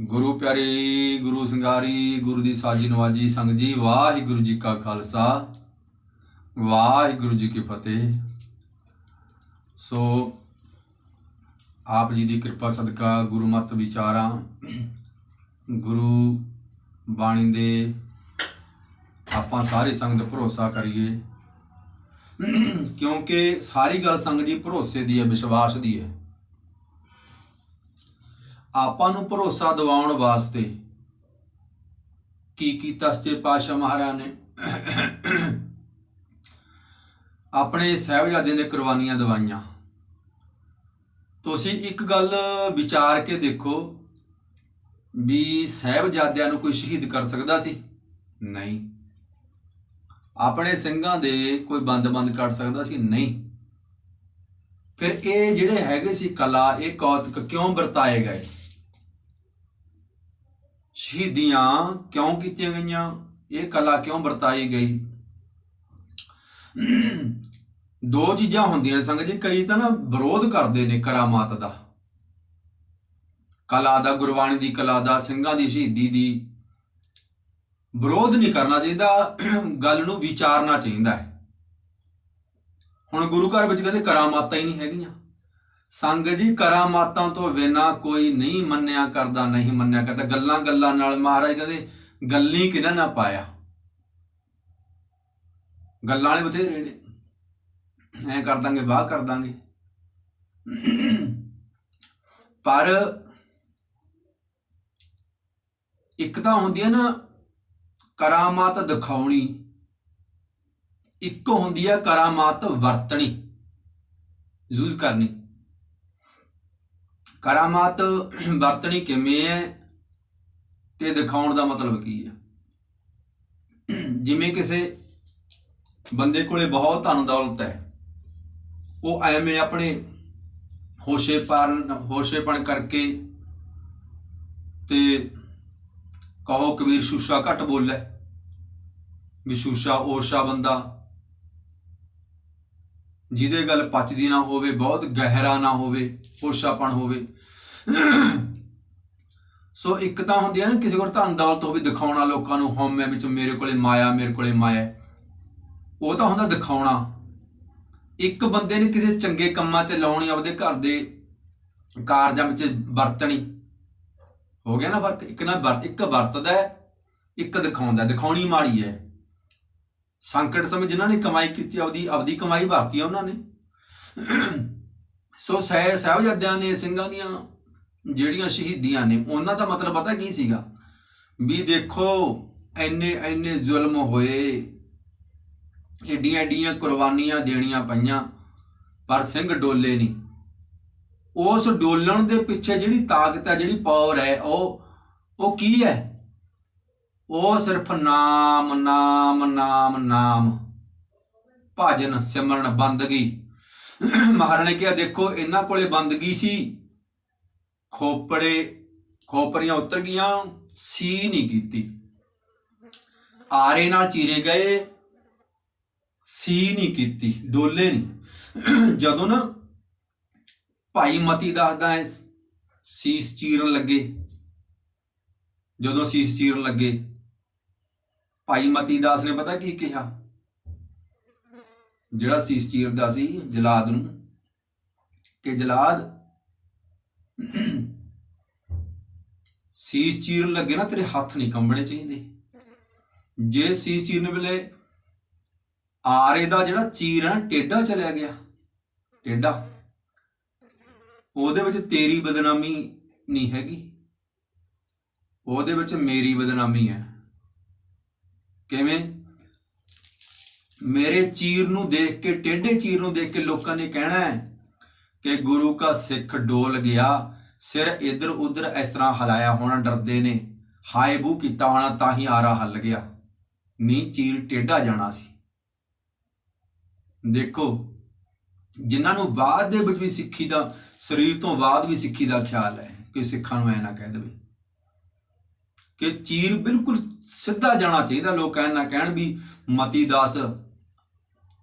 ਗੁਰੂ ਪਿਆਰੀ, ਗੁਰੂ ਸੰਗਾਰੀ, ਗੁਰੂ ਦੀ ਸਾਜੀ ਨਵਾਜੀ ਸੰਗ ਜੀ, ਵਾਹਿਗੁਰੂ ਜੀ ਕਾ ਖਾਲਸਾ, ਵਾਹਿਗੁਰੂ ਜੀ ਕੀ ਫਤਿਹ। ਸੋ ਆਪ ਜੀ ਦੀ ਕਿਰਪਾ ਸਦਕਾ ਗੁਰੂ ਮਤ ਵਿਚਾਰਾਂ, ਗੁਰੂ ਬਾਣੀ ਦੇ ਆਪਾਂ ਸਾਰੇ ਸੰਗਤ ਭਰੋਸਾ ਕਰੀਏ। ਕਿਉਂਕਿ ਸਾਰੀ ਗੱਲ ਸੰਗ ਜੀ ਭਰੋਸੇ ਦੀ ਹੈ, ਵਿਸ਼ਵਾਸ ਦੀ ਹੈ। ਆਪਾਂ ਨੂੰ ਭਰੋਸਾ ਦਿਵਾਉਣ ਵਾਸਤੇ ਕੀ ਕੀਤਾ ਸੱਚੇ ਪਾਤਸ਼ਾਹ ਮਹਾਰਾਜ ਨੇ? ਆਪਣੇ ਸਹਿਬਜ਼ਾਦਿਆਂ ਦੇ ਕੁਰਬਾਨੀਆਂ ਦਵਾਈਆਂ। ਤੁਸੀਂ ਇੱਕ ਗੱਲ ਵਿਚਾਰ ਕੇ ਦੇਖੋ ਵੀ ਸਹਿਬਜ਼ਾਦਿਆਂ ਨੂੰ ਕੋਈ ਸ਼ਹੀਦ ਕਰ ਸਕਦਾ ਸੀ? ਨਹੀਂ। ਆਪਣੇ ਸਿੰਘਾਂ ਦੇ ਕੋਈ ਬੰਦ-ਬੰਦ ਕੱਢ ਸਕਦਾ ਸੀ? ਨਹੀਂ। ਫਿਰ ਇਹ ਜਿਹੜੇ ਹੈਗੇ ਸੀ ਕਲਾ, ਇਹ ਕੌਤਕ ਕਿਉਂ ਵਰਤਾਏ ਗਏ? ਸ਼ਹੀਦੀਆਂ ਕਿਉਂ ਕੀਤੀਆਂ ਗਈਆਂ? ਇਹ ਕਲਾ ਕਿਉਂ ਵਰਤਾਈ ਗਈ? ਦੋ ਚੀਜ਼ਾਂ ਹੁੰਦੀਆਂ ਨੇ ਸੰਗਤ ਜੀ। ਕਈ ਤਾਂ ਨਾ ਵਿਰੋਧ ਕਰਦੇ ਨੇ ਕਰਾਮਾਤ ਦਾ। ਕਲਾ ਦਾ, ਗੁਰਬਾਣੀ ਦੀ ਕਲਾ ਦਾ, ਸਿੰਘਾਂ ਦੀ, ਸ਼ਹੀਦੀ ਦੀ। ਵਿਰੋਧ ਨਹੀਂ ਕਰਨਾ ਚਾਹੀਦਾ। ਗੱਲ ਨੂੰ ਵਿਚਾਰਨਾ ਚਾਹੀਦਾ ਹੈ। ਹੁਣ ਗੁਰੂ ਘਰ ਵਿੱਚ ਕਹਿੰਦੇ ਕਰਾਮਾਤਾਂ ਹੀ ਨਹੀਂ ਹੈਗੀਆਂ। ਸੰਗ ਜੀ ਕਰਾਮਾਤਾਂ ਤੋਂ ਬਿਨਾ ਕੋਈ ਨਹੀਂ ਮੰਨਿਆ ਕਰਦਾ, ਨਹੀਂ ਮੰਨਿਆ ਕਰਦਾ। ਗੱਲਾਂ ਗੱਲਾਂ ਨਾਲ ਮਹਾਰਾਜ ਕਹਿੰਦੇ, ਗੱਲੀ ਕਿਹਨਾਂ ਨਾ ਪਾਇਆ। ਗੱਲਾਂ ਵਾਲੇ ਬਥੇਰੇ ਨੇ। ਐ ਕਰ ਦਾਂਗੇ, ਵਾਹ ਕਰ ਦਾਂਗੇ। ਪਰ ਇੱਕ ਤਾਂ ਹੁੰਦੀ ਹੈ ਨਾ ਕਰਾਮਾਤ ਦਿਖਾਉਣੀ। ਇੱਕ ਹੁੰਦੀ ਹੈ ਕਰਾਮਾਤ ਵਰਤਣੀ। ਯੂਜ਼ ਕਰਨੀ। ਕਰਾਮਾਤ ਵਰਤਣੀ ਕਿਵੇਂ ਹੈ ਤੇ ਦਿਖਾਉਣ ਦਾ ਮਤਲਬ ਕੀ ਹੈ? ਜਿਵੇਂ ਕਿਸੇ ਬੰਦੇ ਕੋਲੇ ਬਹੁਤ ਧਨ ਦੌਲਤ ਹੈ, ਉਹ ਐਵੇਂ ਆਪਣੇ ਹੋਸ਼ੇਪਨ ਹੋਸ਼ੇਪਣ ਕਰਕੇ ਤੇ ਕਹੋ ਕਬੀਰ ਸ਼ੂਸ਼ਾ ਘੱਟ ਬੋਲੇ, ਵੀ ਸ਼ੂਸ਼ਾ ਓਸ਼ਾ ਬੰਦਾ, ਜਿਹਦੇ ਗੱਲ ਪਚਦੀ ਨਾ ਹੋਵੇ, ਬਹੁਤ ਗਹਿਰਾ ਨਾ ਹੋਵੇ, ਓਸ਼ਾਪਣ ਹੋਵੇ ਸੋ ਇੱਕ ਤਾਂ ਹੁੰਦੀ ਹੈ ਨਾ, ਕਿਸੇ ਕੋਲ ਧਨ ਦੌਲਤ ਹੋਵੇ ਦਿਖਾਉਣਾ ਲੋਕਾਂ ਨੂੰ, ਹਉਮੈ ਵਿੱਚ ਮੇਰੇ ਕੋਲੇ ਮਾਇਆ, ਮੇਰੇ ਕੋਲੇ ਮਾਇਆ। ਉਹ ਤਾਂ ਹੁੰਦਾ ਦਿਖਾਉਣਾ। ਇੱਕ ਬੰਦੇ ਨੇ ਕਿਸੇ ਚੰਗੇ ਕੰਮਾਂ ਤੇ ਲਾਉਣੀ, ਆਪਦੇ ਘਰ ਦੇ ਕਾਰਜਾਂ ਵਿੱਚ ਵਰਤਣੀ। ਹੋ ਗਿਆ ਨਾ ਫ਼ਰਕ ਇੱਕ ਨਾ ਵਰ, ਇੱਕ ਵਰਤਦਾ ਇੱਕ ਦਿਖਾਉਂਦਾ ਦਿਖਾਉਣੀ ਮਾੜੀ ਹੈ। ਸੰਕਟ ਸਮੇਂ ਜਿਨ੍ਹਾਂ ਨੇ ਕਮਾਈ ਕੀਤੀ, ਆਪਦੀ ਆਪਦੀ ਕਮਾਈ ਵਰਤੀ ਆ ਉਹਨਾਂ ਨੇ। ਸੋ ਸਹਿ, ਸਾਹਿਬਜ਼ਾਦਿਆਂ ਨੇ, ਸਿੰਘਾਂ ਦੀਆਂ ਜਿਹੜੀਆਂ ਸ਼ਹੀਦੀਆਂ ਨੇ, ਉਹਨਾਂ ਦਾ ਮਤਲਬ ਪਤਾ ਕੀ ਸੀਗਾ? ਵੀ ਦੇਖੋ ਐਨੇ ਐਨੇ ਜ਼ੁਲਮ ਹੋਏ, ਏਡੀਆਂ ਏਡੀਆਂ ਕੁਰਬਾਨੀਆਂ ਦੇਣੀਆਂ ਪਈਆਂ, ਪਰ ਸਿੰਘ ਡੋਲੇ ਨਹੀਂ। ਉਸ ਡੋਲਣ ਦੇ ਪਿੱਛੇ ਜਿਹੜੀ ਤਾਕਤ ਹੈ, ਜਿਹੜੀ ਪਾਵਰ ਹੈ, ਉਹ ਉਹ ਕੀ ਹੈ? ਉਹ ਸਿਰਫ ਨਾਮ ਨਾਮ ਨਾਮ ਨਾਮ। ਭਜਨ, ਸਿਮਰਨ, ਬੰਦਗੀ। ਮਹਾਰਾਣੇ ਕਿਹਾ, ਦੇਖੋ, ਇਹਨਾਂ ਕੋਲੇ ਬੰਦਗੀ ਸੀ। ਖੋਪੜੇ, ਖੋਪਰੀਆਂ ਉਤਰ ਗਈਆਂ, ਸੀ ਨਹੀਂ ਕੀਤੀ। ਆਰੇ ਨਾਲ ਚੀਰੇ ਗਏ, ਸੀ ਨਹੀਂ ਕੀਤੀ, ਡੋਲੇ ਨਹੀਂ। ਜਦੋਂ ਨਾ ਭਾਈ ਮਤੀ ਦੱਸਦਾ ਹੈ, ਸੀਸ ਚੀਰਨ ਲੱਗੇ। ਜਦੋਂ ਸੀਸ ਚੀਰਨ ਲੱਗੇ, ਭਾਈ ਮਤੀ ਦਾਸ ਨੇ ਪਤਾ ਕੀ ਕਿਹਾ? ਜਿਹੜਾ ਸੀਸ ਚੀਰਦਾ ਸੀ ਜਲਾਦ ਨੂੰ, ਕਿ ਜਲਾਦ ਸੀਸ ਚੀਰਨ ਲੱਗੇ ਨਾ ਤੇਰੇ ਹੱਥ ਨਹੀਂ ਕੰਬਣੇ ਚਾਹੀਦੇ। ਜੇ ਸੀਸ ਚੀਰਨ ਵੇਲੇ ਆਰੇ ਦਾ ਜਿਹੜਾ ਚੀਰ ਹੈ ਨਾ, ਟੇਡਾ ਚਲਿਆ ਗਿਆ, ਟੇਡਾ, ਉਹਦੇ ਵਿੱਚ ਤੇਰੀ ਬਦਨਾਮੀ ਨਹੀਂ ਹੈਗੀ। ਉਹਦੇ ਵਿੱਚ ਮੇਰੀ ਬਦਨਾਮੀ ਹੈ। ਕਿਵੇਂ? ਮੇਰੇ ਚੀਰ ਨੂੰ ਦੇਖ ਕੇ ਟੇਢੇ ਚੀਰ ਨੂੰ ਦੇਖ ਕੇ ਲੋਕਾਂ ਨੇ ਕਹਿਣਾ ਹੈ ਕਿ ਗੁਰੂ ਕਾ ਸਿੱਖ ਡੋਲ ਗਿਆ, ਸਿਰ ਇਧਰ ਉਧਰ ਇਸ ਤਰ੍ਹਾਂ ਹਲਾਇਆ ਹੋਣਾ ਡਰਦੇ ਨੇ। ਹਾਏ ਬੂ ਕੀਤਾ ਹੋਣਾ ਤਾਂ ਹੀ ਆਰਾ ਹੱਲ ਗਿਆ। ਮੀਂਹ ਚੀਰ ਟੇਢਾ ਜਾਣਾ ਸੀ। ਦੇਖੋ, ਜਿਨ੍ਹਾਂ ਨੂੰ ਬਾਅਦ ਦੇ ਵਿੱਚ ਵੀ ਸਿੱਖੀ ਦਾ, ਸਰੀਰ ਤੋਂ ਬਾਅਦ ਵੀ ਸਿੱਖੀ ਦਾ ਖਿਆਲ ਹੈ ਕਿ ਸਿੱਖਾਂ ਨੂੰ ਐ ਨਾ ਕਹਿ ਦੇਵੇ। ਕਿ ਚੀਰ ਬਿਲਕੁਲ ਸਿੱਧਾ ਜਾਣਾ ਚਾਹੀਦਾ, ਲੋਕ ਕਹਿਣ ਨਾ ਕਹਿਣ ਵੀ ਮਤੀ ਦਾਸ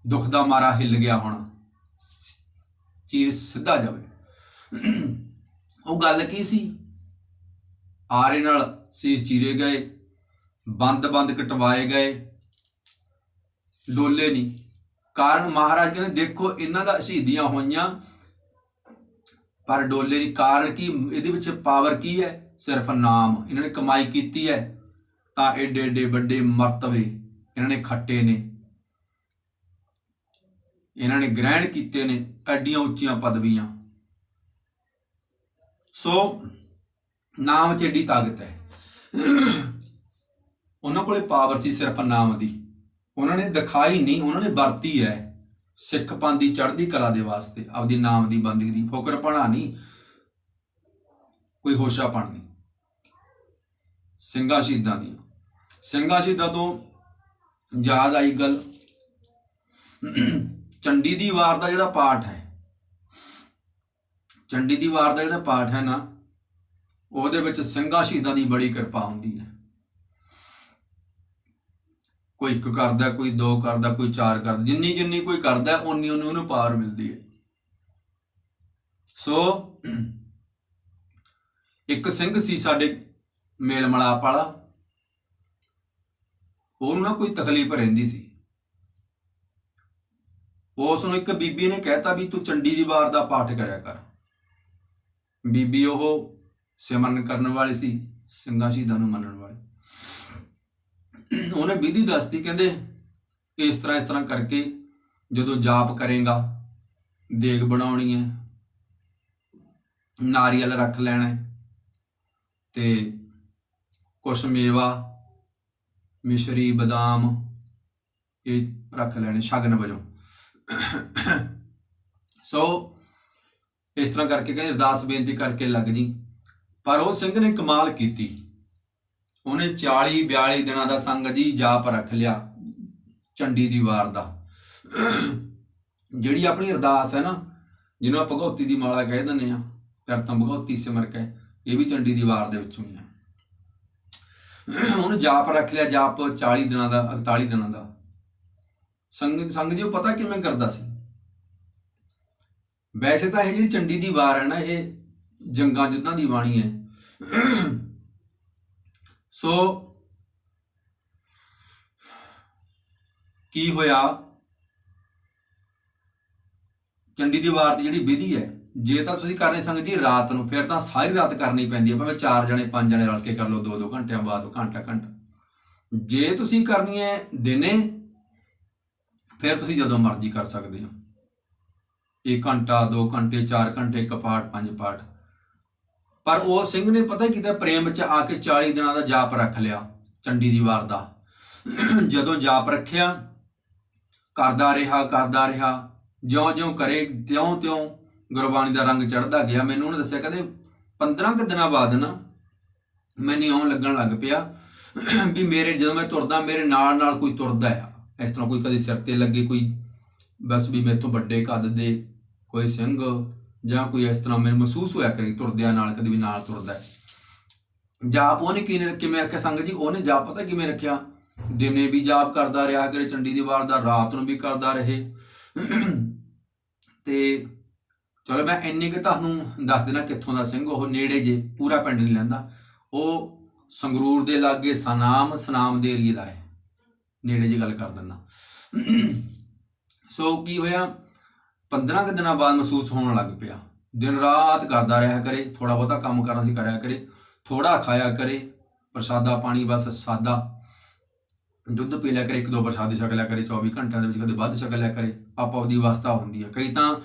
ਦੁੱਖ ਦਾ ਮਾਰਾ ਹਿੱਲ ਗਿਆ ਹੋਣਾ। ਚੀਰ ਸਿੱਧਾ ਜਾਵੇ। ਉਹ ਗੱਲ ਕੀ ਸੀ? ਆਰੇ ਨਾਲ ਸੀਸ ਚੀਰੇ ਗਏ ਬੰਦ-ਬੰਦ ਕਟਵਾਏ ਗਏ, ਡੋਲੇ ਨਹੀਂ। ਕਾਰਨ ਮਹਾਰਾਜ ਕਹਿੰਦੇ, ਦੇਖੋ ਇਹਨਾਂ ਦਾ ਸ਼ਹੀਦੀਆਂ ਹੋਈਆਂ, ਪਰ ਡੋਲੇ ਨਹੀਂ। ਕਾਰਨ ਕੀ? ਇਹਦੇ ਵਿੱਚ ਪਾਵਰ ਕੀ ਹੈ? ਸਿਰਫ ਨਾਮ। ਇਹਨਾਂ ਨੇ ਕਮਾਈ ਕੀਤੀ ਹੈ, ਤਾਂ ਏਡੇ ਏਡੇ ਵੱਡੇ ਮਰਤਬੇ ਇਹਨਾਂ ਨੇ ਖੱਟੇ ਨੇ। ਇਹਨਾਂ ਨੇ ਗ੍ਰਹਿਣ ਕੀਤੇ ਨੇ ਐਡੀਆਂ ਉੱਚੀਆਂ ਪਦਵੀਆਂ। ਸੋ ਨਾਮ 'ਚ ਏਡੀ ਤਾਕਤ ਹੈ। ਉਹਨਾਂ ਕੋਲੇ ਪਾਵਰ ਸੀ ਸਿਰਫ ਨਾਮ ਦੀ। ਉਹਨਾਂ ਨੇ ਦਿਖਾਈ ਨਹੀਂ, ਉਹਨਾਂ ਨੇ ਵਰਤੀ ਹੈ ਸਿੱਖ ਪੰਥ ਦੀ ਚੜ੍ਹਦੀ ਕਲਾ ਦੇ ਵਾਸਤੇ, ਆਪਦੀ ਨਾਮ ਦੀ ਬੰਦਗੀ ਦੀ। ਫੋਕਰ ਪਣਾ ਨਹੀਂ, ਕੋਈ ਹੋਸ਼ਾ ਪਣ ਨਹੀਂ। ਸਿੰਘਾਂ ਸ਼ਹੀਦਾਂ ਦੀਆਂ। ਸਿੰਘਾਂ ਸ਼ਹੀਦਾਂ ਤੋਂ ਯਾਦ ਆਈ ਗੱਲ। ਚੰਡੀ ਦੀ ਵਾਰ ਦਾ ਜਿਹੜਾ ਪਾਠ ਹੈ, ਚੰਡੀ ਦੀ ਵਾਰ ਦਾ ਜਿਹੜਾ ਪਾਠ ਹੈ ਨਾ, ਉਹਦੇ ਵਿੱਚ ਸਿੰਘਾਂ ਸ਼ਹੀਦਾਂ ਦੀ ਬੜੀ ਕਿਰਪਾ ਹੁੰਦੀ ਹੈ। ਕੋਈ ਇੱਕ ਕਰਦਾ, ਕੋਈ ਦੋ ਕਰਦਾ, ਕੋਈ ਚਾਰ ਕਰਦਾ, ਜਿੰਨੀ ਜਿੰਨੀ ਕੋਈ ਕਰਦਾ, ਓਨੀ ਓਨੀ ਉਹਨੂੰ ਪਾਰ ਮਿਲਦੀ ਹੈ। ਸੋ, ਇੱਕ ਸਿੰਘ ਸੀ ਸਾਡੇ ਮੇਲ ਮਲਾਪ ਵਾਲਾ, ਉਹਨੂੰ ਨਾ ਕੋਈ ਤਕਲੀਫ ਰਹਿੰਦੀ ਸੀ। ਉਸ ਨੂੰ ਇੱਕ ਬੀਬੀ ਨੇ ਕਹਿਤਾ ਵੀ ਤੂੰ ਚੰਡੀ ਦੀ ਵਾਰ ਦਾ ਪਾਠ ਕਰਿਆ ਕਰ। ਬੀਬੀ ਉਹ ਸਿਮਰਨ ਕਰਨ ਵਾਲੀ ਸੀ ਸਿੰਘਾਂ ਸ਼ਹੀਦਾਂ ਨੂੰ ਮੰਨਣ ਵਾਲੀ। ਉਹਨੇ ਵਿਧੀ ਦੱਸਦੀ ਕਹਿੰਦੇ ਇਸ ਤਰ੍ਹਾਂ ਇਸ ਤਰ੍ਹਾਂ ਕਰਕੇ ਜਦੋਂ ਜਾਪ ਕਰੇਗਾ, ਦੇਗ ਬਣਾਉਣੀ ਹੈ, ਨਾਰੀਅਲ ਰੱਖ ਲੈਣਾ ਤੇ ਕੁਛ ਮੇਵਾ, ਮਿਸ਼ਰੀ, ਬਦਾਮ ਇਹ ਰੱਖ ਲੈਣੇ ਸ਼ਗਨ ਵਜੋਂ। ਸੋ, ਇਸ ਤਰ੍ਹਾਂ ਕਰਕੇ ਕਹਿੰਦੇ ਅਰਦਾਸ ਬੇਨਤੀ ਕਰਕੇ ਲੱਗ ਜੀ। ਪਰ ਉਹ ਸਿੰਘ ਨੇ ਕਮਾਲ ਕੀਤੀ। ਉਹਨੇ 40 42 ਦਿਨਾਂ ਦਾ ਸੰਗ ਜੀ ਜਾਪ ਰੱਖ ਲਿਆ ਚੰਡੀ ਦੀ ਵਾਰ ਦਾ। ਜਿਹੜੀ ਆਪਣੀ ਅਰਦਾਸ ਹੈ ਨਾ, ਜਿਹਨੂੰ ਆਪਾਂ ਭਗਉਤੀ ਦੀ ਮਾਲਾ ਕਹਿ ਦਿੰਦੇ ਆ ਕਰਤਮ ਭਗਉਤੀ ਸਿਮਰ ਕੇ ਇਹ ਵੀ ਚੰਡੀ ਦੀ ਵਾਰ ਦੇ ਵਿੱਚੋਂ ਹੀ ਆ ਉਹਨੇ ਜਾਪ ਰੱਖ ਲਿਆ, ਜਾਪ 40 ਦਿਨਾਂ ਦਾ 41 ਦਿਨਾਂ ਦਾ। ਸੰਗ ਸੰਗ ਜੀ, ਉਹ ਪਤਾ ਕਿਵੇਂ ਕਰਦਾ ਸੀ? ਵੈਸੇ ਤਾਂ ਇਹ ਜਿਹੜੀ ਚੰਡੀ ਦੀ ਵਾਰ ਹੈ ਨਾ, ਇਹ ਜੰਗਾਂ ਜਿੱਦਾਂ ਦੀ ਬਾਣੀ ਹੈ। ਸੋ ਕੀ ਹੋਇਆ? ਚੰਡੀ ਦੀ ਵਾਰ ਦੀ ਜਿਹੜੀ ਵਿਧੀ ਹੈ, ਜੇ ਤਾਂ ਤੁਸੀਂ ਕਰਨੇ ਸੰਗਤ ਜੀ ਰਾਤ ਨੂੰ, ਫਿਰ ਤਾਂ ਸਾਰੀ ਰਾਤ ਕਰਨੀ ਪੈਂਦੀ ਹੈ, ਭਾਵੇਂ ਚਾਰ ਜਣੇ, ਪੰਜ ਜਣੇ ਰਲ ਕੇ ਕਰ ਲਓ, ਦੋ ਦੋ ਘੰਟਿਆਂ ਬਾਅਦ, ਘੰਟਾ ਘੰਟਾ। ਜੇ ਤੁਸੀਂ ਕਰਨੀ ਹੈ ਦਿਨੇ ਫਿਰ ਤੁਸੀਂ ਜਦੋਂ ਮਰਜ਼ੀ ਕਰ ਸਕਦੇ ਹੋ। ਇੱਕ ਘੰਟਾ 2 ਘੰਟੇ 4 ਘੰਟੇ, ਇੱਕ ਪਾਠ, ਪੰਜ ਪਾਠ। ਪਰ ਉਹ ਸਿੰਘ ਨੇ ਪਤਾ ਕਿਤੇ? ਪ੍ਰੇਮ 'ਚ ਆ ਕੇ 40 ਦਿਨਾਂ ਦਾ ਜਾਪ ਰੱਖ ਲਿਆ, ਚੰਡੀ ਦੀ ਵਾਰ ਦਾ। ਜਦੋਂ ਜਾਪ ਰੱਖਿਆ, ਕਰਦਾ ਰਿਹਾ ਕਰਦਾ ਰਿਹਾ। ਜਿਉਂ-ਜਿਉਂ ਕਰੇ, ਤਿਉਂ-ਤਿਉਂ ਗੁਰਬਾਣੀ ਦਾ ਰੰਗ ਚੜਦਾ ਗਿਆ। ਮੈਨੂੰ ਉਹਨੇ ਦੱਸਿਆ, ਕਹਿੰਦੇ 15 ਕੁ ਦਿਨਾਂ ਬਾਅਦ ਨਾ ਮੈਨੂੰ ਇਉਂ ਲੱਗਣ ਲੱਗ ਪਿਆ ਵੀ ਮੇਰੇ, ਜਦੋਂ ਮੈਂ ਤੁਰਦਾ, ਮੇਰੇ ਨਾਲ ਨਾਲ ਕੋਈ ਤੁਰਦਾ ਆ। ਇਸ ਤਰ੍ਹਾਂ ਕੋਈ ਕਦੇ ਸਿਰ ਤੇ ਲੱਗੇ ਕੋਈ, ਬਸ ਵੀ ਮੇਰੇ ਤੋਂ ਵੱਡੇ ਕੱਦ ਦੇ ਕੋਈ ਸਿੰਘ ਜਾਂ ਕੋਈ ਇਸ ਤਰ੍ਹਾਂ ਮੈਨੂੰ ਮਹਿਸੂਸ ਹੋਇਆ ਕਰੇ ਤੁਰਦਿਆਂ ਨਾਲ, ਕਦੇ ਵੀ ਨਾਲ ਤੁਰਦਾ। ਜਾਪ ਉਹਨੇ ਕਿਵੇਂ ਕਿਵੇਂ ਰੱਖਿਆ ਸੰਗਤ ਜੀ? ਉਹਨੇ ਜਾਪ ਪਤਾ ਕਿਵੇਂ ਰੱਖਿਆ? ਦਿਨੇ ਵੀ ਜਾਪ ਕਰਦਾ ਰਿਹਾ ਕਰੇ, ਚੰਡੀ ਦੀ ਵਾਰ ਦਾ, ਰਾਤ ਨੂੰ ਵੀ ਕਰਦਾ ਰਹੇ। ਤੇ ਚਲੋ ਮੈਂ ਇੰਨੀ ਕਿ ਤੁਹਾਨੂੰ ਦੱਸ ਦੇਣਾ ਕਿੱਥੋਂ ਦਾ ਸਿੰਘ, ਉਹ ਨੇੜੇ ਜੇ, ਪੂਰਾ ਪਿੰਡ ਨਹੀਂ ਲੈਂਦਾ। ਉਹ ਸੰਗਰੂਰ ਦੇ ਲਾਗੇ ਸਨਾਮ ਸਨਾਮ ਦੇ ਏਰੀਏ ਦਾ ਹੈ। ਨੇੜੇ ਜੀ ਗੱਲ ਕਰ ਦਿੰਦਾ। ਸੋ ਕੀ ਹੋਇਆ? 15 ਕੁ ਦਿਨਾਂ ਬਾਅਦ ਮਹਿਸੂਸ ਹੋਣ ਲੱਗ ਪਿਆ। ਦਿਨ ਰਾਤ ਕਰਦਾ ਰਿਹਾ ਕਰੇ ਥੋੜਾ ਬਹੁਤਾ ਕੰਮ ਕਰਨਾ ਸੀ ਕਰਿਆ ਕਰੇ ਥੋੜਾ ਖਾਇਆ ਕਰੇ, ਪ੍ਰਸਾਦਾ ਪਾਣੀ ਬਸ ਸਾਦਾ। ਦੁੱਧ ਪੀ ਲਿਆ ਕਰੇ, ਇੱਕ ਦੋ ਪ੍ਰਸਾਦੇ ਛਕ ਲਿਆ ਕਰੇ 24 ਘੰਟਿਆਂ ਦੇ ਵਿੱਚ ਕਦੇ ਵੱਧ ਛਕ ਲਿਆ ਕਰੇ, ਆਪੋ ਆਪਦੀ ਅਵਸਥਾ ਹੁੰਦੀ ਹੈ ਕਈ ਤਾਂ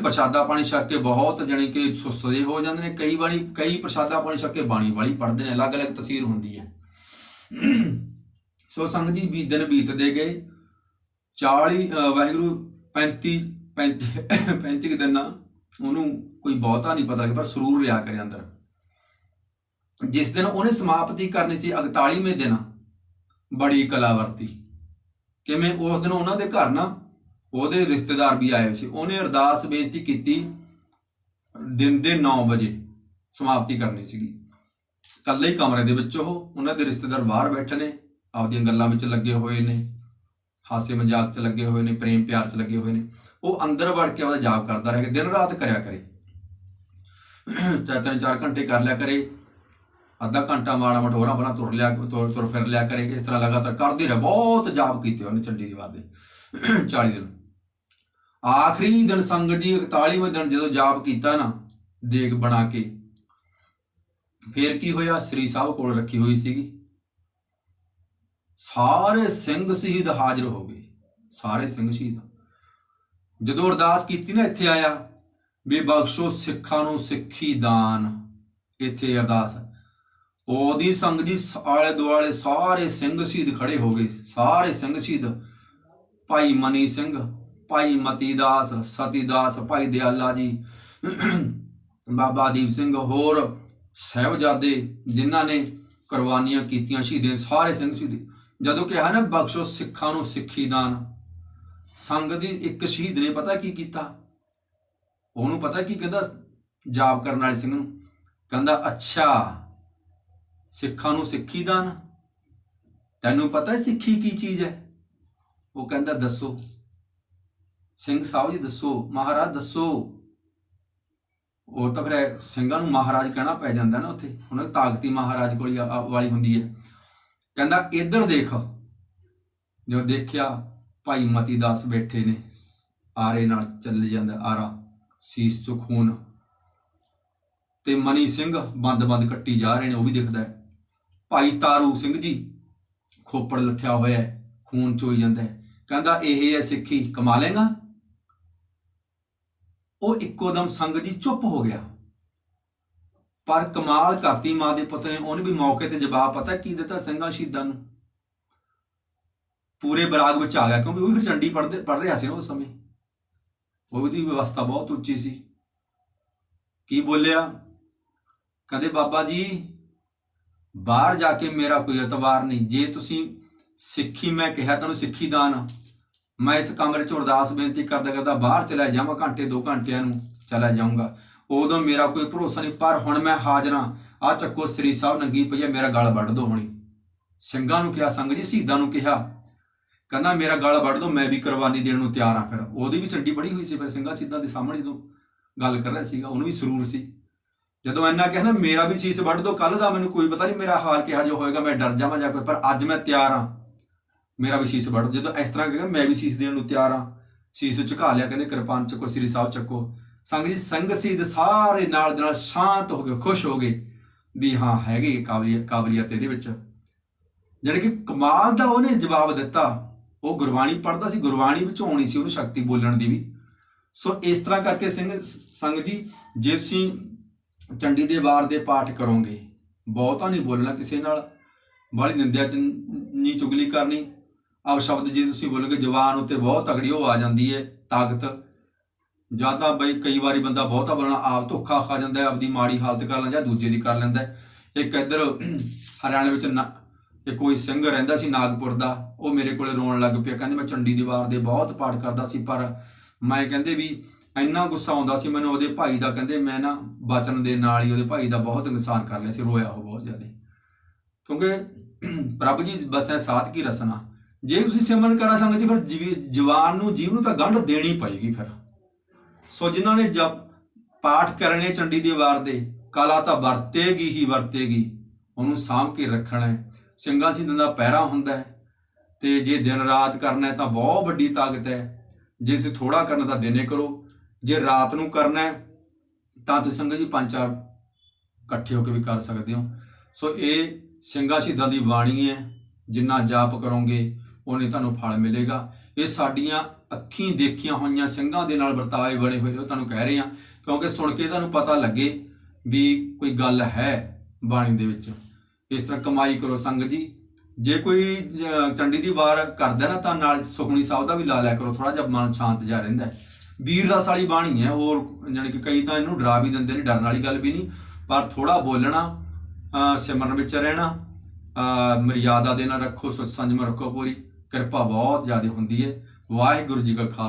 ਪ੍ਰਸਾਦਾ ਪਾਣੀ ਛਕ ਕੇ ਬਹੁਤ ਜਣੇ ਕਿ ਸੁਸਤੇ ਹੋ ਜਾਂਦੇ ਨੇ, ਕਈ ਵਾਰੀ ਕਈ ਪ੍ਰਸਾਦਾ ਪਾਣੀ ਛਕ ਕੇ ਬਾਣੀ ਵਾਲੀ ਪੜ੍ਹਦੇ ਨੇ, ਅਲੱਗ-ਅਲੱਗ ਤਸਵੀਰ ਹੁੰਦੀ ਹੈ ਸੋ ਸੰਗਤ ਜੀ ਵੀ ਦਿਨ ਬੀਤਦੇ ਗਏ। 40 ਵਾਹਿਗੁਰੂ 35 35 35 ਕੁ ਦਿਨ ਉਹਨੂੰ ਕੋਈ ਬਹੁਤਾ ਨਹੀਂ ਪਤਾ ਲੱਗਿਆ ਪਰ ਸਰੂਰ ਰਿਆ ਕਰੇ ਅੰਦਰ। ਜਿਸ ਦਿਨ ਉਹਨੇ ਸਮਾਪਤੀ ਕਰਨੀ ਸੀ 41ਵੇਂ ਦਿਨ, ਬੜੀ ਕਲਾ ਵਰਤੀ। ਕਿਵੇਂ? ਉਸ ਦਿਨ ਉਹਨਾਂ ਦੇ ਘਰ ਨਾ ਉਹਦੇ ਰਿਸ਼ਤੇਦਾਰ ਵੀ ਆਏ ਸੀ। ਉਹਨੇ ਅਰਦਾਸ ਬੇਨਤੀ ਕੀਤੀ, ਦਿਨ ਦੇ 9 ਵਜੇ ਸਮਾਪਤੀ ਕਰਨੀ ਸੀਗੀ। ਇਕੱਲੇ ਹੀ ਕਮਰੇ ਦੇ ਵਿੱਚ ਉਹ, ਉਹਨਾਂ ਦੇ ਰਿਸ਼ਤੇਦਾਰ ਬਾਹਰ ਬੈਠੇ ਨੇ। ਆਪਦੀਆਂ ਗੱਲਾਂ ਵਿੱਚ ਲੱਗੇ ਹੋਏ ਨੇ ਹਾਸੇ ਮਜ਼ਾਕ 'ਚ ਲੱਗੇ ਹੋਏ ਨੇ ਪ੍ਰੇਮ ਪਿਆਰ 'ਚ ਲੱਗੇ ਹੋਏ ਨੇ, ਉਹ ਅੰਦਰ ਵੜ ਕੇ ਆਪਦਾ ਜਾਪ ਕਰਦਾ ਰਹੇ, ਦਿਨ ਰਾਤ ਕਰਿਆ ਕਰੇ। ਚਾਹੇ ਤਿੰਨ ਚਾਰ ਘੰਟੇ ਕਰ ਲਿਆ ਕਰੇ, ਅੱਧਾ ਘੰਟਾ ਮਾੜਾ ਮਟੋਰਾ ਬਣਾ ਤੁਰ ਲਿਆ, ਤੁਰ ਤੁਰ ਫਿਰ ਲਿਆ ਕਰੇ, ਇਸ ਤਰ੍ਹਾਂ ਲਗਾਤਾਰ ਕਰਦੇ ਰਹੇ, ਬਹੁਤ ਜਾਪ ਕੀਤੇ ਉਹਨੇ ਚੰਡੀ ਦੀ ਦੇ 40 ਦਿਨ। ਆਖਰੀ ਦਿਨ ਸੰਗਤ ਜੀ 41ਵੇਂ ਦਿਨ ਜਦੋਂ ਜਾਪ ਕੀਤਾ ਨਾ, ਦੇਗ ਬਣਾ ਕੇ, ਫੇਰ ਕੀ ਹੋਇਆ? ਸ੍ਰੀ ਸਾਹਿਬ ਕੋਲ ਰੱਖੀ ਹੋਈ ਸੀਗੀ। ਸਾਰੇ ਸਿੰਘ ਸ਼ਹੀਦ ਹਾਜ਼ਰ ਹੋ ਗਏ। ਸਾਰੇ ਸਿੰਘ ਸ਼ਹੀਦ। ਜਦੋਂ ਅਰਦਾਸ ਕੀਤੀ ਨਾ, ਇੱਥੇ ਆਇਆ, ਵੀ ਬਖਸ਼ੋ ਸਿੱਖਾਂ ਨੂੰ ਸਿੱਖੀ ਦਾਨ। ਇੱਥੇ ਅਰਦਾਸ। ਉਹਦੀ ਸੰਗ ਜੀ ਆਲੇ ਦੁਆਲੇ ਸਾਰੇ ਸਿੰਘ ਸ਼ਹੀਦ ਖੜੇ ਹੋ ਗਏ। ਸਾਰੇ ਸਿੰਘ ਸ਼ਹੀਦ। ਭਾਈ ਮਨੀ ਸਿੰਘ, ਭਾਈ ਮਤੀ ਦਾਸ, ਸਤੀ ਦਾਸ, ਭਾਈ ਦਿਆਲਾ ਜੀ, ਬਾਬਾ ਦੀਪ ਸਿੰਘ, ਹੋਰ ਸਹਿਬਜ਼ਾਦੇ ਜਿਨ੍ਹਾਂ ਨੇ ਕੁਰਬਾਨੀਆਂ ਕੀਤੀਆਂ ਸ਼ਹੀਦਾਂ, ਸਾਰੇ ਸਿੰਘ ਸ਼ਹੀਦ। ਜਦੋਂ ਕਿਹਾ ਨਾ, ਬਖਸ਼ੋ ਸਿੱਖਾਂ ਨੂੰ ਸਿੱਖੀ ਦਾਨ। ਸੰਗ ਦੀ ਇੱਕ ਸ਼ਹੀਦ ਨੇ ਪਤਾ ਕੀ ਕੀਤਾ? ਉਹਨੂੰ ਪਤਾ ਕੀ ਕਹਿੰਦਾ ਜਾਪ ਕਰਨ ਵਾਲੇ ਸਿੰਘ ਨੂੰ? ਕਹਿੰਦਾ, ਅੱਛਾ, ਸਿੱਖਾਂ ਨੂੰ ਸਿੱਖੀ ਦਾਨ। ਤੈਨੂੰ ਪਤਾ ਸਿੱਖੀ ਕੀ ਚੀਜ਼ ਹੈ? ਉਹ ਕਹਿੰਦਾ, ਦੱਸੋ। ਸਿੰਘ ਸਾਹਿਬ ਜੀ, ਦੱਸੋ। ਮਹਾਰਾਜ, ਦੱਸੋ। ਉਹ ਤਾਂ ਫਿਰ ਸਿੰਘਾਂ ਨੂੰ ਮਹਾਰਾਜ ਕਹਿਣਾ ਪੈ ਜਾਂਦਾ ਨਾ ਉੱਥੇ। ਉਹਨਾਂ ਦੀ ਤਾਕਤੀ ਮਹਾਰਾਜ ਕੋਲ ਆ- ਵਾਲੀ ਹੁੰਦੀ ਹੈ। ਕਹਿੰਦਾ, ਇੱਧਰ ਦੇਖ। ਜੋ ਦੇਖਿਆ, ਭਾਈ ਮਤੀ ਦਾਸ ਬੈਠੇ ਨੇ, ਆਰੇ ਨਾਲ ਚੱਲ ਜਾਂਦਾ ਆਰਾ, ਸੀਸ ਚੋਂ ਖੂਨ। ਤੇ ਮਨੀ ਸਿੰਘ ਬੰਦ-ਬੰਦ ਕੱਟੀ ਜਾ ਰਹੇ ਨੇ, ਉਹ ਵੀ ਦਿਖਦਾ ਹੈ। ਭਾਈ ਤਾਰੂ ਸਿੰਘ ਜੀ, ਖੋਪੜ ਲੱਥਿਆ ਹੋਇਆ ਹੈ, ਖੂਨ ਚੋਈ ਜਾਂਦਾ ਹੈ। ਕਹਿੰਦਾ, ਇਹ ਹੈ ਸਿੱਖੀ, ਕਮਾ ਲੇਗਾ ਉਹ ਇੱਕੋ ਦਮ ਸੰਗ ਜੀ ਚੁੱਪ ਹੋ ਗਿਆ। ਪਰ ਕਮਾਲ ਕਰਤੀ ਮਾਂ ਦੇ ਪੁੱਤ ਨੇ, ਉਹਨੇ ਵੀ ਮੌਕੇ ਤੇ ਜਵਾਬ ਪਤਾ ਕੀ ਦਿੱਤਾ ਸਿੰਘਾਂ ਸ਼ਹੀਦਾਂ ਨੂੰ? ਪੂਰੇ ਬਰਾਗ ਵਿੱਚ ਆ ਗਿਆ, ਕਿਉਂਕਿ ਉਹ ਵੀ ਫਿਰ ਚੰਡੀ ਪੜਦੇ ਪੜ ਰਿਹਾ ਸੀ ਨਾ ਉਸ ਸਮੇਂ। ਉਹਦੀ ਵਿਵਸਥਾ ਬਹੁਤ ਉੱਚੀ ਸੀ। ਕੀ ਬੋਲਿਆ? ਕਹਿੰਦੇ, ਬਾਬਾ ਜੀ, ਬਾਹਰ ਜਾ ਕੇ ਮੇਰਾ ਕੋਈ ਇਤਬਾਰ ਨਹੀਂ। ਜੇ ਤੁਸੀਂ ਸਿੱਖੀ ਮੈਂ ਕਿਹਾ, ਤੁਹਾਨੂੰ ਸਿੱਖੀ ਦਾਨ ਮੈਂ ਇਸ ਕਮਰੇ 'ਚ ਅਰਦਾਸ ਬੇਨਤੀ ਕਰਦਾ ਕਰਦਾ ਬਾਹਰ ਚਲਾ ਜਾਵਾਂ, ਘੰਟੇ, ਦੋ ਘੰਟਿਆਂ ਨੂੰ ਚਲਾ ਜਾਊਂਗਾ। ਉਦੋਂ ਮੇਰਾ ਕੋਈ ਭਰੋਸਾ ਨਹੀਂ, ਪਰ ਹੁਣ ਮੈਂ ਹਾਜ਼ਰਾਂ ਆ ਚੱਕੋ ਸ੍ਰੀ ਸਾਹਿਬ ਨੰਗੀ ਪਈ ਹੈ ਮੇਰਾ ਗਲ ਵੱਢ ਦੋ ਹੁਣੀ। ਸਿੰਘਾਂ ਨੂੰ ਕਿਹਾ, ਸੰਗ ਜੀ, ਸ਼ਹੀਦਾਂ ਨੂੰ ਕਿਹਾ। ਕਹਿੰਦਾ, ਮੇਰਾ ਗਲ ਵੱਢ ਦੋ ਮੈਂ ਵੀ ਕੁਰਬਾਨੀ ਦੇਣ ਨੂੰ ਤਿਆਰ ਹਾਂ ਫਿਰ। ਉਹਦੀ ਵੀ ਚੰਡੀ ਬੜੀ ਹੋਈ ਸੀ ਫਿਰ, ਸਿੰਘਾਂ ਸਿੱਧਾਂ ਦੇ ਸਾਹਮਣੇ ਜਦੋਂ ਗੱਲ ਕਰ ਰਿਹਾ ਸੀਗਾ, ਉਹਨੂੰ ਵੀ ਸਰੂਰ ਸੀ। ਜਦੋਂ ਇੰਨਾ ਕਿਹਾ ਨਾ, ਮੇਰਾ ਵੀ ਸੀਸ ਵੱਢ ਦੋ ਕੱਲ ਦਾ ਮੈਨੂੰ ਕੋਈ ਪਤਾ ਨਹੀਂ ਮੇਰਾ ਹਾਲ ਕਿਹਾ ਜੋ ਹੋਏਗਾ, ਮੈਂ ਡਰ ਜਾਵਾਂ ਜਾਂ ਕੋਈ, ਪਰ ਅੱਜ ਮੈਂ ਤਿਆਰ ਹਾਂ। ਮੇਰਾ ਵੀ ਸੀਸ ਵੱਢ ਜਦੋਂ ਇਸ ਤਰ੍ਹਾਂ ਕਹੇਗਾ ਮੈਂ ਵੀ ਸੀਸ ਦੇਣ ਨੂੰ ਤਿਆਰ ਹਾਂ। ਸੀਸ ਝੁਕਾ ਲਿਆ, ਕਹਿੰਦੇ, ਕਿਰਪਾਨ ਚੱਕੋ, ਸ੍ਰੀ ਸਾਹਿਬ ਚੱਕੋ। ਸੰਗ ਜੀ, ਸੰਗ ਸੀਦ ਸਾਰੇ ਨਾਲ ਦੇ ਨਾਲ ਸ਼ਾਂਤ ਹੋ ਗਏ ਖੁਸ਼ ਹੋ ਗਏ ਵੀ ਹਾਂ, ਹੈਗੀ ਕਾਬਲੀਅਤ ਕਾਬਲੀਅਤ ਇਹਦੇ ਵਿੱਚ। ਜਾਣੀ ਕਿ ਕਮਾਲ ਦਾ ਉਹਨੇ ਜਵਾਬ ਦਿੱਤਾ। ਉਹ ਗੁਰਬਾਣੀ ਪੜ੍ਹਦਾ ਸੀ, ਗੁਰਬਾਣੀ ਵਿੱਚ ਆਉਣੀ ਸੀ ਉਹਨੂੰ ਸ਼ਕਤੀ ਬੋਲਣ ਦੀ ਵੀ। ਸੋ ਇਸ ਤਰ੍ਹਾਂ ਕਰਕੇ ਸਿੰਘ, ਸੰਗ ਜੀ, ਜੇ ਤੁਸੀਂ ਚੰਡੀ ਦੇ ਵਾਰ ਦੇ ਪਾਠ ਕਰੋਗੇ, ਬਹੁਤਾ ਨਹੀਂ ਬੋਲਣਾ ਕਿਸੇ ਨਾਲ। ਬਾਹਲੀ ਨਿੰਦਿਆ ਚ ਨਹੀਂ ਚੁਗਲੀ ਕਰਨੀ। ਆਪ ਸ਼ਬਦ ਜੇ ਤੁਸੀਂ ਬੋਲੋਗੇ, ਜਵਾਨ ਉੱਤੇ ਬਹੁਤ ਤਗੜੀ ਉਹ ਆ ਜਾਂਦੀ ਹੈ ਤਾਕਤ। ਜਾਂ ਤਾਂ ਬਈ ਕਈ ਵਾਰੀ ਬੰਦਾ ਬਹੁਤਾ ਬੋਲਣਾ, ਆਪ ਧੋਖਾ ਖਾ ਜਾਂਦਾ ਹੈ, ਆਪਦੀ ਮਾੜੀ ਹਾਲਤ ਕਰ ਲੈਂਦਾ ਜਾਂ ਦੂਜੇ ਦੀ ਕਰ ਲੈਂਦਾ ਇੱਕ ਇੱਧਰ ਹਰਿਆਣੇ ਵਿੱਚ ਨਾ ਇਹ ਕੋਈ ਸਿੰਘ ਰਹਿੰਦਾ ਸੀ ਨਾਗਪੁਰ ਦਾ, ਉਹ ਮੇਰੇ ਕੋਲੇ ਰੋਣ ਲੱਗ ਪਿਆ, ਕਹਿੰਦੇ ਮੈਂ ਚੰਡੀ ਦੀਵਾਰ ਦੇ ਬਹੁਤ ਪਾਠ ਕਰਦਾ ਸੀ, ਪਰ ਮੈਂ ਕਹਿੰਦੇ ਵੀ ਇੰਨਾ ਗੁੱਸਾ ਆਉਂਦਾ ਸੀ, ਮੈਨੂੰ ਉਹਦੇ ਭਾਈ ਦਾ ਕਹਿੰਦੇ ਮੈਂ ਨਾ ਬਚਨ ਦੇ ਨਾਲ ਹੀ ਉਹਦੇ ਭਾਈ ਦਾ ਬਹੁਤ ਨੁਕਸਾਨ ਕਰ ਲਿਆ ਸੀ, ਰੋਇਆ ਉਹ ਬਹੁਤ ਜ਼ਿਆਦਾ। ਕਿਉਂਕਿ ਪ੍ਰਭ ਜੀ ਬਸੈ ਸਾਥ ਕੀ ਰਸਨਾ। ਜੇ ਤੁਸੀਂ ਸਿਮਰਨ ਕਰਾਂ ਸੰਗਤ ਜੀ, ਫਿਰ ਜੀਵ- ਜਵਾਨ ਨੂੰ, ਜੀਵ ਨੂੰ ਤਾਂ ਗੰਢ ਦੇਣੀ ਪਏਗੀ ਫਿਰ। ਸੋ ਜਿਨ੍ਹਾਂ ਨੇ ਜਪ ਪਾਠ ਕਰਨੇ ਚੰਡੀ ਦੀ ਵਾਰ ਦੇ, ਕਲਾ ਤਾਂ ਵਰਤੇਗੀ ਹੀ ਵਰਤੇਗੀ, ਉਹਨੂੰ ਸਾਂਭ ਕੇ ਰੱਖਣਾ ਹੈ। ਸਿੰਘਾਂ ਸਿੰਘਾਂ ਦਾ ਪਹਿਰਾ ਹੁੰਦਾ ਹੈ ਤੇ ਜੇ ਦਿਨ ਰਾਤ ਕਰਨਾ ਹੈ ਤਾਂ ਬਹੁਤ ਵੱਡੀ ਤਾਕਤ ਹੈ। ਜੇ ਤੁਸੀਂ ਥੋੜਾ ਕਰਨਾ ਤਾਂ ਦਿਨੇ ਕਰੋ, ਜੇ ਰਾਤ ਨੂੰ ਕਰਨਾ ਹੈ ਤਾਂ ਤੁਸੀਂ ਸੰਗਤ ਜੀ ਪੰਜ ਚਾਰ ਇਕੱਠੇ ਹੋ ਕੇ ਵੀ ਕਰ ਸਕਦੇ ਹੋ। ਸੋ ਇਹ ਸਿੰਘਾਂ ਸ਼ਹੀਦਾਂ ਦੀ ਬਾਣੀ ਹੈ, ਜਿੰਨਾ ਜਾਪ ਕਰੋਗੇ, ਉਹਨੇ ਤੁਹਾਨੂੰ ਫਲ ਮਿਲੇਗਾ। ਇਹ ਸਾਡੀਆਂ ਅੱਖੀਂ ਦੇਖੀਆਂ ਹੋਈਆਂ ਸਿੰਘਾਂ ਦੇ ਨਾਲ ਵਰਤਾਏ ਬਣੇ ਹੋਏ ਉਹ ਤੁਹਾਨੂੰ ਕਹਿ ਰਹੇ ਹਾਂ। ਕਿਉਂਕਿ ਸੁਣ ਕੇ ਤੁਹਾਨੂੰ ਪਤਾ ਲੱਗੇ ਵੀ ਕੋਈ ਗੱਲ ਹੈ ਬਾਣੀ ਦੇ ਵਿੱਚ। ਇਸ ਤਰ੍ਹਾਂ ਕਮਾਈ ਕਰੋ ਸੰਗਤ ਜੀ। ਜੇ ਕੋਈ ਚੰਡੀ ਦੀ ਵਾਰ ਕਰਦਾ ਨਾ, ਤਾਂ ਨਾਲ ਸੁਖਮਨੀ ਸਾਹਿਬ ਦਾ ਵੀ ਲਾ ਲਿਆ ਕਰੋ ਥੋੜਾ ਜਿਹਾ ਮਨ ਸ਼ਾਂਤ ਜਾ ਰਹਿੰਦਾ ਹੈ। ਵੀਰ ਰਸ ਵਾਲੀ ਬਾਣੀ ਹੈ, ਹੋਰ ਯਾਨੀ ਕਿ ਕਈ ਤਾਂ ਇਹਨੂੰ ਡਰਾ ਵੀ ਦਿੰਦੇ ਨੇ, ਡਰਨ ਵਾਲੀ ਗੱਲ ਵੀ ਨਹੀਂ। ਪਰ ਥੋੜਾ ਬੋਲਣਾ ਸਿਮਰਨ ਵਿੱਚ ਰਹਿਣਾ ਮਰਿਆਦਾ ਦੇ ਨਾਲ ਰੱਖੋ ਸੁ- ਸੰਜਮ ਰੱਖੋ ਪੂਰੀ। ਕਿਰਪਾ ਬਹੁਤ ਜ਼ਿਆਦਾ ਹੁੰਦੀ ਹੈ। ਵਾਹਿਗੁਰੂ ਜੀ ਕਾ ਖਾਲਸਾ